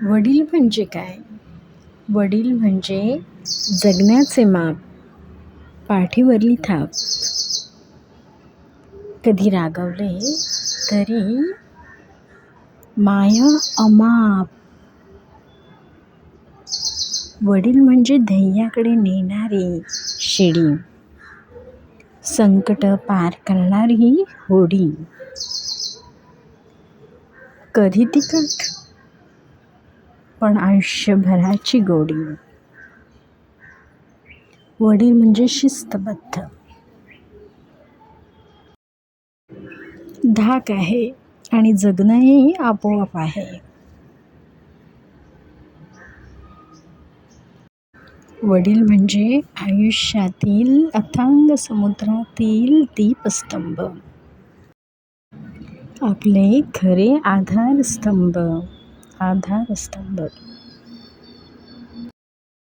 वडील म्हणजे काय? वडील म्हणजे जगण्याचे माप पाठीवरली थाप. कधी रागवले तरी माया अमाप. वडील म्हणजे ध्येयाकडे नेणारी शिडी. संकट पार करणारी होडी. कधी तिखट पण आयुष्यभराची गोडी. वडील म्हणजे शिस्तबद्ध. धाक आहे आणि जगणंही आपोआप आहे. वडील म्हणजे आयुष्यातील अथांग समुद्रातील दीपस्तंभ. आपले खरे आधारस्तंभ. आधारस्तंभ